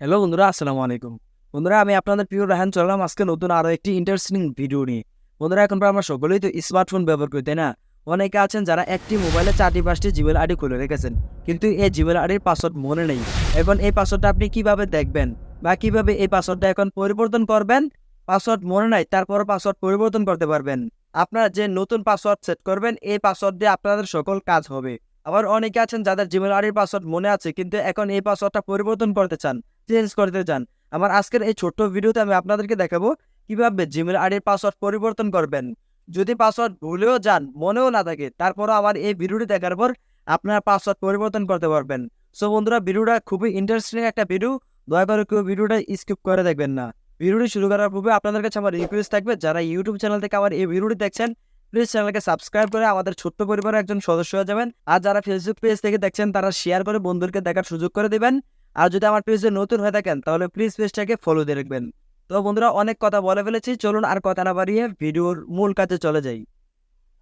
Hello বন্ধুরা, আসসালামু আলাইকুম। বন্ধুরা, আমি আপনাদের প্রিয় রাহান চললাম আজকে নতুন আরও একটি ইন্টারেস্টিং ভিডিও নিয়ে। বন্ধুরা, এখন আমরা সকলেই তো স্মার্টফোন ব্যবহার করি, তাই না? অনেকে আছেন যারা একটি মোবাইলে চারটি পাঁচটি জিমেল আইডি খুলে রেখেছেন, কিন্তু এই জিমেল আইডির পাসওয়ার্ড মনে নেই। এখন এই পাসওয়ার্ডটা আপনি কীভাবে দেখবেন বা কীভাবে এই পাসওয়ার্ডটা এখন পরিবর্তন করবেন? পাসওয়ার্ড মনে নাই তারপর পাসওয়ার্ড পরিবর্তন করতে পারবেন। আপনারা যে নতুন পাসওয়ার্ড সেট করবেন, এই পাসওয়ার্ড দিয়ে আপনাদের সকল কাজ হবে। আবার অনেকে আছেন যাদের জিমেল আইডির পাসওয়ার্ড মনে আছে, কিন্তু এখন এই পাসওয়ার্ডটা পরিবর্তন করতে চান চেঞ্জ করতে চান। আমার আজকের এই ছোট্ট ভিডিওতে আমি আপনাদেরকে দেখাবো কীভাবে জিমেল আইডির পাসওয়ার্ড পরিবর্তন করবেন। যদি পাসওয়ার্ড ভুলেও যান, মনেও না থাকে, তারপরও আমার এই ভিডিওটি দেখার পর আপনার পাসওয়ার্ড পরিবর্তন করতে পারবেন। সো বন্ধুরা, ভিডিওটা খুবই ইন্টারেস্টিং একটা ভিডিও দয়া করে কেউ ভিডিওটা স্কিপ করে দেখবেন না। ভিডিওটি শুরু করার পূর্বে আপনাদের কাছে আমার রিকোয়েস্ট থাকবে, যারা ইউটিউব চ্যানেল থেকে আমার এই ভিডিওটি দেখছেন প্লিজ চ্যানেলকে সাবস্ক্রাইব করে আমাদের ছোট্ট পরিবারের একজন সদস্য হয়ে যাবেন। আর যারা ফেসবুক পেজ থেকে দেখছেন, তারা শেয়ার করে বন্ধুদেরকে দেখার সুযোগ করে দেবেন। আর যদি আমার পেজে নতুন হয়ে থাকেন, তাহলে প্লিজ পেজটাকে ফলো দিয়ে রাখবেন। তো বন্ধুরা, অনেক কথা বলে ফেলেছি। চলুন আর কথা না বাড়িয়ে ভিডিওর মূল কাজে চলে যাই।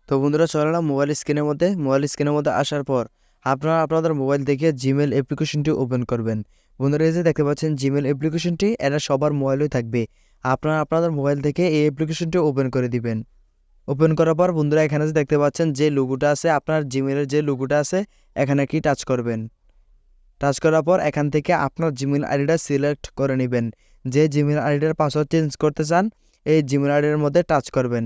তো বন্ধুরা, চলে না মোবাইল স্ক্রিনের মধ্যে। মোবাইল স্ক্রিনের মধ্যে আসার পর আপনারা আপনাদের মোবাইল থেকে জিমেল অ্যাপ্লিকেশনটি ওপেন করবেন। বন্ধুরা, এই যে দেখতে পাচ্ছেন জিমেল অ্যাপ্লিকেশনটি এটা সবার মোবাইলেই থাকবে। আপনারা আপনাদের মোবাইল থেকে এই অ্যাপ্লিকেশনটি ওপেন করে দিবেন। ওপেন করার পর বন্ধুরা এখানে যে দেখতে পাচ্ছেন যে লোগোটা আছে, আপনার জিমেলের যে লোগোটা আছে, এখানে কি টাচ করবেন? টাচ করার পর এখান থেকে আপনার জিমেল আইডিটা সিলেক্ট করে নেবেন। যে জিমেল আইডিটার পাসওয়ার্ড চেঞ্জ করতে চান, এই জিমেল আইডির মধ্যে টাচ করবেন।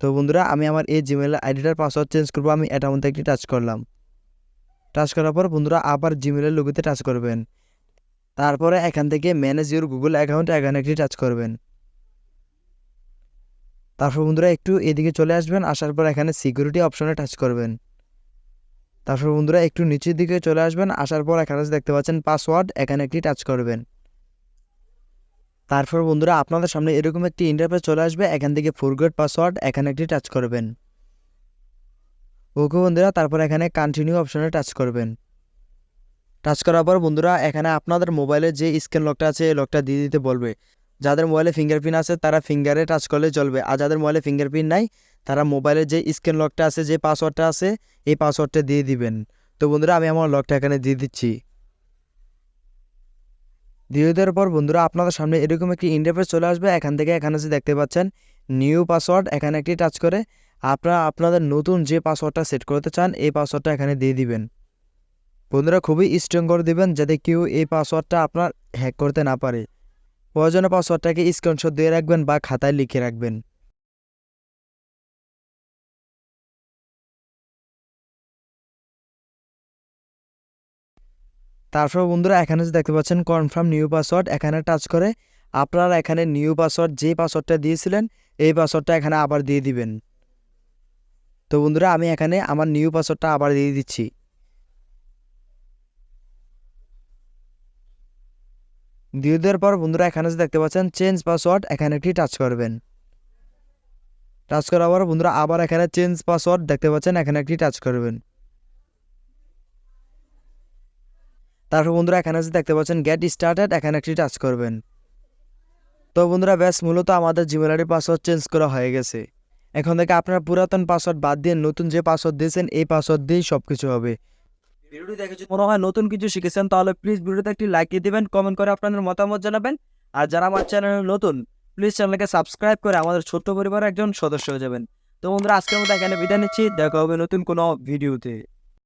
তো বন্ধুরা, আমি আমার এই জিমেল আইডিটার পাসওয়ার্ড চেঞ্জ করব, আমি এটার মধ্যে একটি টাচ করলাম। টাচ করার পর বন্ধুরা, আবার জিমেলের লোগোতে টাচ করবেন। তারপরে এখান থেকে ম্যানেজ ইউর গুগল অ্যাকাউন্ট এখানে একটি টাচ করবেন। তারপর বন্ধুরা একটু এদিকে চলে আসবেন, আসার পর এখানে সিকিউরিটি অপশনে টাচ করবেন। তারপর বন্ধুরা একটু নিচের দিকে চলে আসবেন, আসার পর এখানে দেখতে পাচ্ছেন পাসওয়ার্ড এখানে একটি টাচ করবেন। তারপর বন্ধুরা আপনাদের সামনে এরকম একটি ইন্টারফেস চলে আসবে, এখান থেকে ফরগেট পাসওয়ার্ড এখানে একটি টাচ করবেন। ওকে বন্ধুরা, তারপর এখানে কন্টিনিউ অপশনে টাচ করবেন। টাচ করার পর বন্ধুরা এখানে আপনাদের মোবাইলে যে স্ক্যান লকটা আছে, এই লকটা দিয়ে দিতে বলবে। যাদের মোবাইলে ফিঙ্গারপ্রিন্ট আছে, তারা ফিঙ্গারে টাচ করলে চলবে। আর যাদের মোবাইলে ফিঙ্গারপ্রিন্ট নাই, তারা মোবাইলে যে স্ক্যান লকটা আছে, যে পাসওয়ার্ডটা আছে, এই পাসওয়ার্ডটা দিয়ে দিবেন। তো বন্ধুরা, আমি আমার লকটা এখানে দিয়ে দিচ্ছি। দিয়ে দেওয়ার পর বন্ধুরা, আপনাদের সামনে এরকম একটি ইন্টারফেস চলে আসবে। এখান থেকে এখানে যে দেখতে পাচ্ছেন নিউ পাসওয়ার্ড এখানে একটি টাচ করে। আপনারা, আপনাদের নতুন যে পাসওয়ার্ডটা সেট করতে চান, এই পাসওয়ার্ডটা এখানে দিয়ে দিবেন। বন্ধুরা, খুবই স্ট্রং করে দিবেন, যাতে কেউ এই পাসওয়ার্ডটা আপনার হ্যাক করতে না পারে। প্রয়োজনে পাসওয়ার্ডটাকে স্ক্রিনশট দিয়ে রাখবেন বা খাতায় লিখে রাখবেন। তারপর বন্ধুরা, এখানে যে দেখতে পাচ্ছেন কনফার্ম নিউ পাসওয়ার্ড এখানে টাচ করে। আপনারা এখানে নিউ পাসওয়ার্ড যে পাসওয়ার্ডটা দিয়েছিলেন, এই পাসওয়ার্ডটা এখানে আবার দিয়ে দিবেন। তো বন্ধুরা, আমি এখানে আমার নিউ পাসওয়ার্ডটা আবার দিয়ে দিচ্ছি। দিয়ে দেওয়ার পর বন্ধুরা এখানে যে দেখতে পাচ্ছেন চেঞ্জ পাসওয়ার্ড এখানে একটি টাচ করবেন। টাচ করার পর বন্ধুরা আবার এখানে চেঞ্জ পাসওয়ার্ড দেখতে পাচ্ছেন, এখানে একটি টাচ করবেন। তারপর বন্ধুরা এখানে যে দেখতে পাচ্ছেন গেট স্টার্টেড এখানে একটি টাচ করবেন। তো বন্ধুরা ব্যাস, মূলত আমাদের জিমেল আইডি পাসওয়ার্ড চেঞ্জ করা হয়ে গেছে। এখন থেকে আপনার পুরাতন পাসওয়ার্ড বাদ দিয়ে নতুন যে পাসওয়ার্ড দিয়েছেন, এই পাসওয়ার্ড দিয়েই সব কিছু হবে। ভিডিওটি দেখে যদি মনে হয় নতুন কিছু শিখেছেন, তাহলে প্লিজ ভিডিওতে একটি লাইক দিয়ে দিবেন কমেন্ট করে আপনাদের মতামত জানাবেন। আর যারা আমার চ্যানেলে নতুন প্লিজ চ্যানেলকে সাবস্ক্রাইব করে আমাদের ছোট্ট পরিবারের একজন সদস্য হয়ে যাবেন। তো বন্ধুরা, আজকের মধ্যে এখানে বিদায় নিচ্ছি। দেখা হবে নতুন কোনো ভিডিওতে